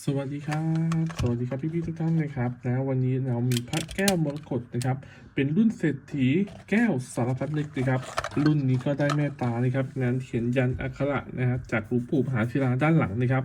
สวัสดีครับ สวัสดีครับพี่ๆทุกท่านนะครับนะวันนี้เรามีพระแก้วมรกตนะครับเป็นรุ่นเศรษฐีแก้วสารพัดนึกนะครับ รุ่นนี้ก็ได้แม่ตานะครับงานเขียนยันอักขระนะครับจากหลวงปู่มหาศิลาด้านหลังนะครับ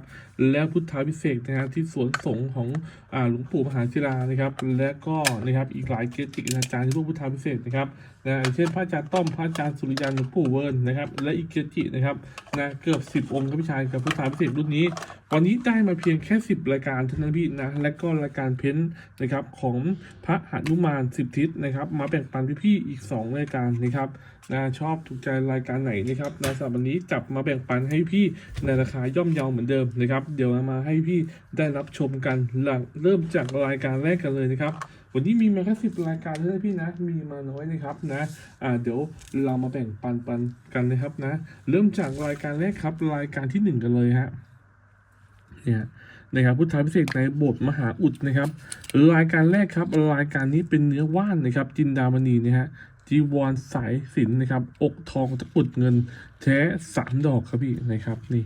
แล้วพุทธาพิเศษนะครับที่สวนสงฆ์ของอ่าหลวงปู่มหาศิลานะครับ และก็นะครับอีกหลายเกจิอาจารย์ที่พวกพุทธาพิเศษนะครับนะเช่นพระอาจารย์ต้อมพระอาจารย์สุริยันหลวงปู่เวิร์นนะครับ และอีกเกจินะครับนะเกือบสิบองค์ครับพี่ชายกับพุทธาพิเศษรุ่นนี้ วันนี้ได้มาเพียงแค่ 10 รายการเท่านั้นพี่นะและก็รายการเพ้นท์นะครับของพระหนุมานสิบทิศนะครับมาแบ่งปันพี่ๆอีก 2 รายการนะครับนะชอบถูกใจรายการไหนนะครับนะสำหรับวันนี้จับมาแบ่งปันให้พี่ในราคาย่อมเยาเหมือนเดิมนะครับ เดี๋ยวมาให้พี่ได้รับชมกันหลังเริ่มจากรายการแรกกันเลยนะครับ วันนี้มีมาแค่สิบรายการเท่านั้นพี่นะ มีมาน้อยนะครับนะอ่าเดี๋ยวเรามาแบ่งปันปันกันนะครับนะ เริ่มจากรายการแรกครับ รายการที่หนึ่งกันเลยฮะเนี่ย นะครับพุทธาพิเศษในบสถ์มหาอุดนะครับรายการแรกครับรายการนี้เป็นเนื้อว่านนะครับจินดามณีนะฮะจีวรสายสินนะครับ อกทองตะกุดเงินแท้สามดอกครับพี่นะครับนี่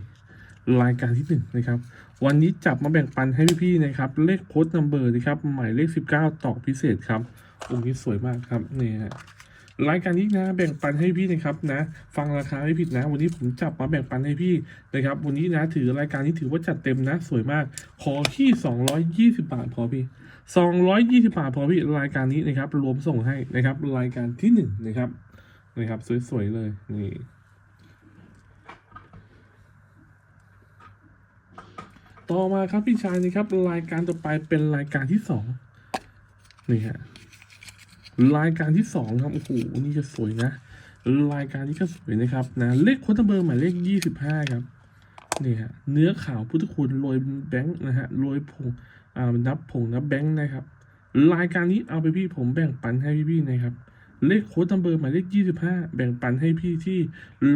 รายการที่หนึ่งนะครับ วันนี้จับมาแบ่งปันให้พี่ๆนะครับ เลขโค้ดนัมเบอร์นะครับ หมายเลขสิบเก้าต่อพิเศษครับองค์นี้สวยมากครับนี่ฮะ รายการนี้นะแบ่งปันให้พี่นะครับนะ ฟังราคาไม่ผิดนะ วันนี้ผมจับมาแบ่งปันให้พี่นะครับ วันนี้นะถือรายการนี้ถือว่าจัดเต็มนะ สวยมาก ขอที่สองร้อยยี่สิบาทพอพี่สองร้อยยี่สิบาทพอพี่รายการนี้นะครับ รวมส่งให้นะครับ รายการที่หนึ่งนะครับนะครับ สวยๆเลยนี่ต่อมาครับพี่ชายนะครับรายการต่อไปเป็นรายการที่สองนี่ฮะ รายการที่สองครับ โอ้โห นี่จะสวยนะ รายการนี้ก็สวยนะครับนะ เลขโค้ดเบอร์หมายเลขยี่สิบห้าครับ นี่ฮะ เนื้อขาวพุทธคุณโรยแบงค์นะฮะ โรยผง อ่า นับผงนับแบงค์นะครับ รายการนี้เอาไปพี่ผมแบ่งปันให้พี่ๆนะครับ เลขโค้ดเบอร์หมายเลขยี่สิบห้าแบ่งปันให้พี่ที่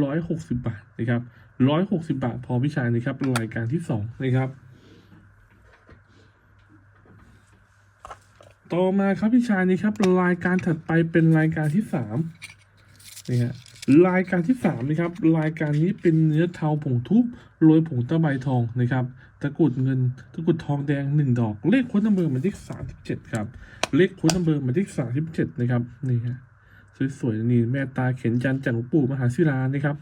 ร้อยหกสิบบาทนะครับร้อยหกสิบาทพอพี่ชายนะครับ รายการที่สองนะครับ ต่อมาครับพี่ชายนี่ครับ รายการถัดไปเป็นรายการที่สามนี่ฮะรายการที่สามนะครับ รายการนี้เป็นเนื้อเทาผงทุบโรยผงตะไบทองนะครับ ตะกุดเงิน ตะกุดทองแดงหนึ่งดอก เลขค้ดนัมเบอร์หมายเลขสามสิบเจ็ดครับ เลขค้ดนัมเบอร์หมายเลขสามสิบเจ็ดนะครับ นี่ฮะสวยๆนี่แม่ตาเข็นยันจากหลวงปู่มหาศิลานะครับ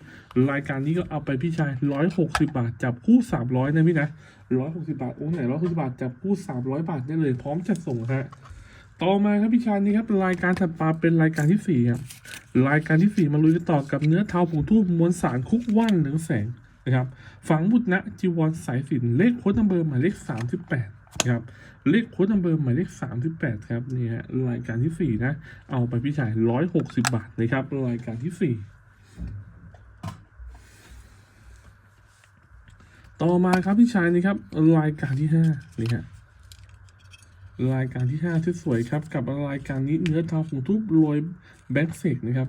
รายการนี้ก็เอาไปพี่ชายร้อยหกสิบาท จับคู่สามร้อยนะพี่นะร้อยหกสิบาทโอ้ไหนร้อยหกสิบาท จับคู่สามร้อยบาทได้เลย พร้อมจัดส่งฮะ ต่อมาครับพี่ชายนี่ครับรายการถัดมาเป็นรายการที่สี่ครับรายการที่สี่มาลุยกันต่อกับเนื้อเทาผงทูบมวลสารคุกว่านเหลืองแสงนะครับฝังบุตรนะจีวรสายสินเลขโค้ดนัมเบอร์หมายเลขสามสิบแปดครับเลขโค้ดนัมเบอร์หมายเลขสามสิบแปดครับนี่ฮะรายการที่สี่นะ เอาไปพี่ชายร้อยหกสิบบาทนะครับรายการที่สี่ต่อมาครับพี่ชายนี่ครับรายการที่ห้านี่ฮะ รายการที่ห้าที่สวยครับ กับรายการนี้เนื้อเทาผงทุบโรยแบ็กเซกนะครับ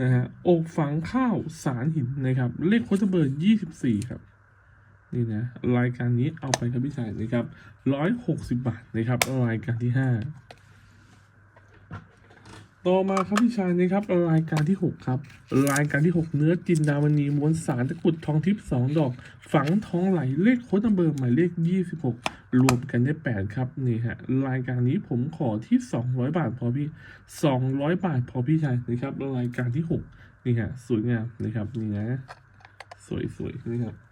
นะฮะอกฝังข้าวสารหินนะครับ เลขโค้ดเบอร์ยี่สิบสี่ครับนี่นะรายการนี้เอาไปครับพี่ชายนะครับร้อยหกสิบบาทนะครับรายการที่ห้า ต่อมาครับพี่ชายนะครับรายการที่หกครับ รายการที่หกเนื้อจินดามณีม้วนสารตะกุดทองทิพย์สองดอก ฝังทองไหลเลขโค้ดนัมเบอร์หมายเลขยี่สิบหกรวมกันได้แปดครับนี่ฮะรายการนี้ผมขอที่สองร้อยบาทพอพี่สองร้อยบาทพอพี่ชายนะครับรายการที่หกนี่ฮะสวยงามนะครับนี่นะสวยสวยนี่ครับ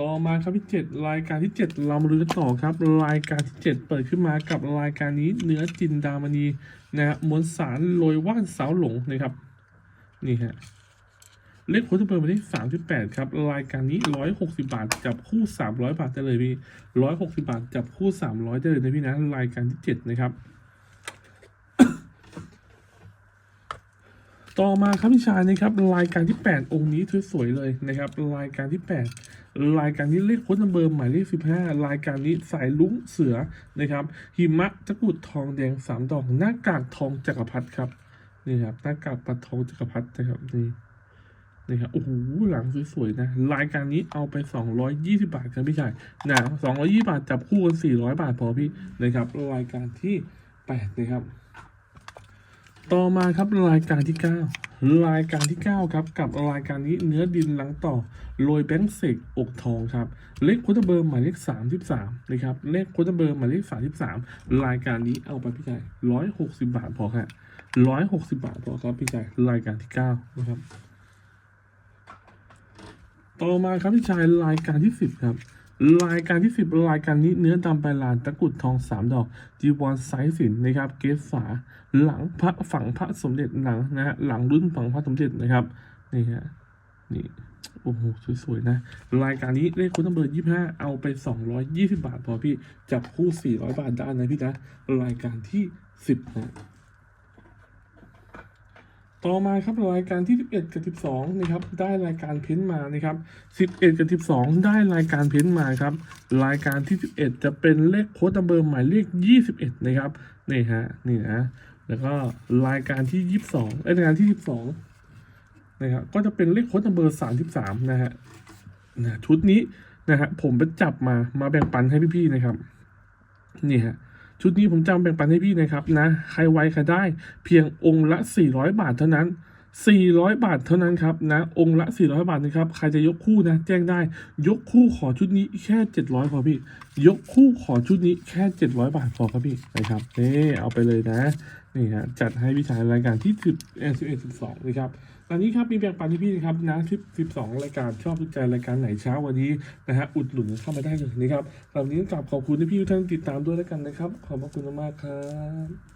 ต่อมาครับที่เจ็ดรายการที่เจ็ดเรามาดูกันต่อครับ รายการที่เจ็ดเปิดขึ้นมากับรายการนี้เนื้อจินดามณีนะฮะมวลสารโรยว่านสาวหลงนะครับ นี่ฮะเลขโค้ดเบอร์มาที่สามสิบแปดครับ รายการนี้ร้อยหกสิบาท จับคู่สามร้อยบาทได้เลยพี่ร้อยหกสิบาท จับคู่สามร้อยได้เลยนะพี่นะรายการที่เจ็ดนะครับ ต่อมาครับพี่ชายนะครับรายการที่แปดองค์นี้สวยๆเลยนะครับ รายการที่แปดรายการนี้เลขโค้ดนัมเบอร์หมายเลขสิบห้ารายการนี้สายลุ้งเสือนะครับหิมะตะกรุดทองแดงสามดอกหน้ากากทองจักรพรรดิครับนี่ครับหน้ากากปลาทองจักรพรรดินะครับนี่นี่ครับโอ้โหหลังสวยๆนะรายการนี้เอาไปสองร้อยยี่สิบาทครับพี่ชายนะสองร้อยี่บาทจับคู่กันสี่ร้อยบาทพอพี่นะครับรายการที่แปดนะครับ ต่อมาครับรายการที่ 9 รายการที่ 9 ครับกับรายการนี้เนื้อดินหลังต่อโรยแบงค์เสกอกทองครับเลขโคตรเบอร์หมายเลข33นะครับเลขโคตรเบอร์หมายเลข33 รายการนี้เอาไปพี่ชาย160 บาทพอครับ160 บาทพอครับพี่ชายรายการที่ 9 นะครับ ต่อมาครับพี่ชายรายการที่ 10 ครับ รายการที่ 10 รายการนี้เนื้อดำใบลานตะกุดทองสามดอกจีวรไซส์สินนะครับ เกศฝาหลังพระฝังพระสมเด็จหลังนะฮะหลังรุ่นฝังพระสมเด็จนะครับนี่ฮะนี่โอ้โหสวยๆนะ รายการนี้เลขคุณต้องเบอร์ยี่ห้าเอาไปสองร้อยยี่สิบาทพอพี่ จับคู่สี่ร้อยบาทได้นะพี่นะ รายการที่สิบนะ ต่อมาครับรายการที่ 11 กับ 12 นะครับ ได้รายการเพ้นท์มานะครับ 11 กับ 12 ได้รายการเพ้นท์มาครับ รายการที่ 11 จะเป็นเลขโค้ดนัมเบอร์หมายเลข 21 นะครับ นี่ฮะ นี่นะ แล้วก็รายการที่ 22เอ้ยรายการที่ 12 นะครับ ก็จะเป็นเลขโค้ดนัมเบอร์ 33 นะฮะนะชุดนี้นะฮะ ผมไปจับมา มาแบ่งปันให้พี่ๆ นะครับ นี่ฮะ ชุดนี้ผมจำแบ่งปันให้พี่นะครับนะ ใครไวใครได้ เพียงองค์ละ 400 บาทเท่านั้น 400 บาทเท่านั้นครับนะ องค์ละ 400 บาทนะครับ ใครจะยกคู่นะ แจ้งได้ ยกคู่ขอชุดนี้แค่ 700พอพี่ ยกคู่ขอชุดนี้แค่ 700 บาทพอครับพี่นะครับนี่เอาไปเลยนะ นี่ฮะจัดให้พี่ชายรายการที่10เอ่อ11 12นะครับ ตอนนี้ครับมีแบ่งปันที่พี่นะครับนะ10 12รายการชอบใจรายการไหนเช้าวันนี้นะฮะอุดหนุนเข้ามาได้เลยนะครับตอนนี้กลับขอบคุณที่พี่ทุกท่านติดตามด้วยแล้วกันนะครับ ขอบพระคุณมากครับ